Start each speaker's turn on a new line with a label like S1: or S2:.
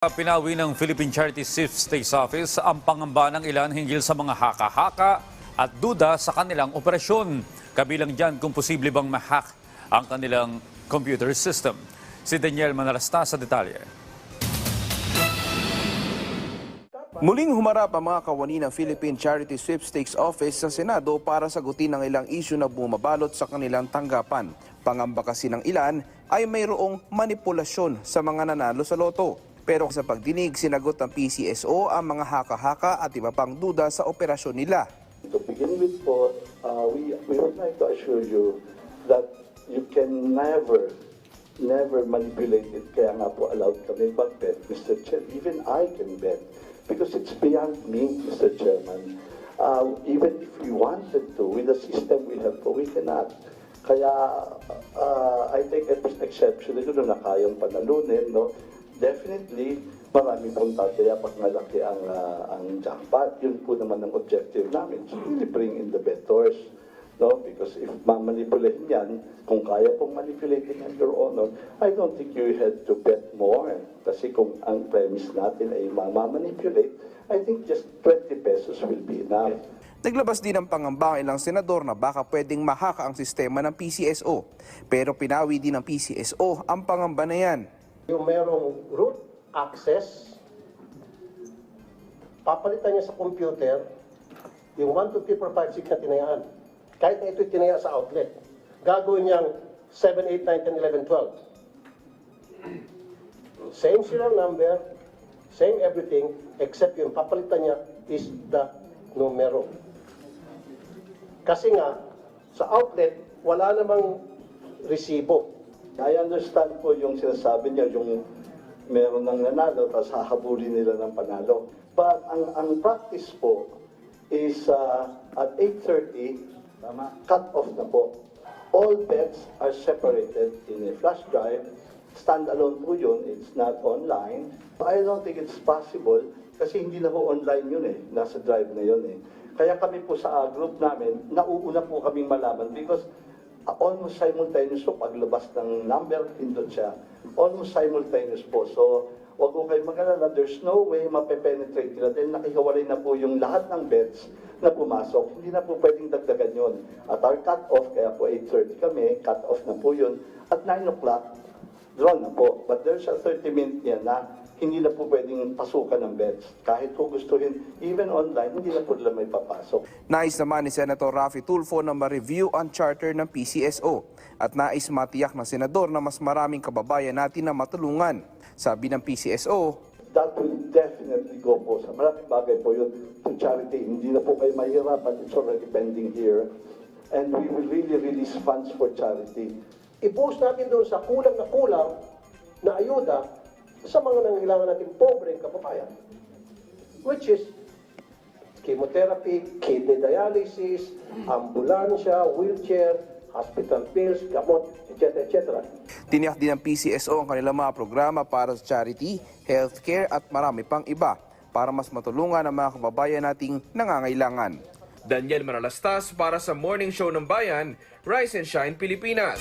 S1: Pinawi ng Philippine Charity Sweepstakes Office ang pangamba ng ilan hinggil sa mga haka-haka at duda sa kanilang operasyon. Kabilang dyan kung posible bang ma-hack ang kanilang computer system. Si Daniel Manalasta sa detalye.
S2: Muling humarap ang mga kawani ng Philippine Charity Sweepstakes Office sa Senado para sagutin ang ilang isyu na bumabalot sa kanilang tanggapan. Pangamba kasi ng ilan ay mayroong manipulasyon sa mga nanalo sa loto. Pero sa pagdinig, sinagot ng PCSO ang mga haka-haka at iba pang duda sa operasyon nila.
S3: To begin with po, uh, we, we would like to assure you that you can never, never manipulate it. Kaya nga po allowed kami mag-bet, Mr. Chair. Even I can bet. Because it's beyond me, Mr. Chairman. Uh, even if we wanted to, with the system we have po, we cannot. Kaya uh, I take exception dito na kayang panalunin, no? Definitely, marami pong tataya pag malaki ang, ah, ang jackpot. Yun po naman ang objective namin. So, really bring in the bettors. No? Because if mamanipulate yan, kung kaya pong manipulating yan, Your Honor, I don't think you had to bet more. Kasi kung ang premise natin ay mamamanipulate, I think just 20 pesos will be enough.
S2: Naglabas din ng pangamba ang ilang senador na baka pwedeng mahaka ang sistema ng PCSO. Pero pinawi din ng PCSO ang pangamba na yan.
S4: Yung merong root access, papalitan niya sa computer yung 1, 2, 3, 4, 5, 6 na tinayaan. Kahit na ito'y tinaya sa outlet. Gagawin niyang 7, 8, 9, 10, 11, 12. Same serial number, same everything, except yung papalitan niya is the numero. Kasi nga, sa outlet, wala namang resibo.
S3: I understand po yung sinasabi niya, yung meron ng nanalo, tapos hahabulin nila ng panalo. But ang, ang practice po is uh, at 8.30, tama, cut off na po. All bets are separated in a flash drive. Standalone po yun, it's not online. I don't think it's possible kasi hindi na po online yun eh. Nasa drive na yun eh. Kaya kami po sa uh, group namin, nauuna po kaming malaman because almost simultaneous po paglabas ng number, pindot siya. Almost simultaneous po. So, wag po kayong mag-alala, there's no way mape-penetrate nila dahil nakihiwalay na po yung lahat ng bets na pumasok. Hindi na po pwedeng dagdagan yun. At our cut-off, kaya po 8.30 kami, cut-off na po yun. At 9 o'clock, draw na po. But there's a 30 minute yan na hindi na po pwedeng pasukan ng bets. Kahit po gustuhin, even online, hindi na po nila may papasok.
S2: Nais naman ni Senator Rafi Tulfo na ma-review ang charter ng PCSO at nais matiyak ng senador na mas maraming kababayan natin na matulungan. Sabi ng PCSO,
S3: that will definitely go po sa malaking bagay po yun to charity. Hindi na po kayo mahirapan. It's already pending here. And we will really release funds for charity.
S4: i-boost natin doon sa kulang na kulang na ayuda sa mga nangailangan natin pobreng kababayan. Which is chemotherapy, kidney dialysis, ambulansya, wheelchair, hospital bills, gamot, etc. etc.
S2: tiniyak din ng PCSO ang kanilang mga programa para sa charity, healthcare at marami pang iba para mas matulungan ang mga kababayan nating nangangailangan.
S5: Daniel Manalastas para sa Morning Show ng Bayan, Rise and Shine Pilipinas.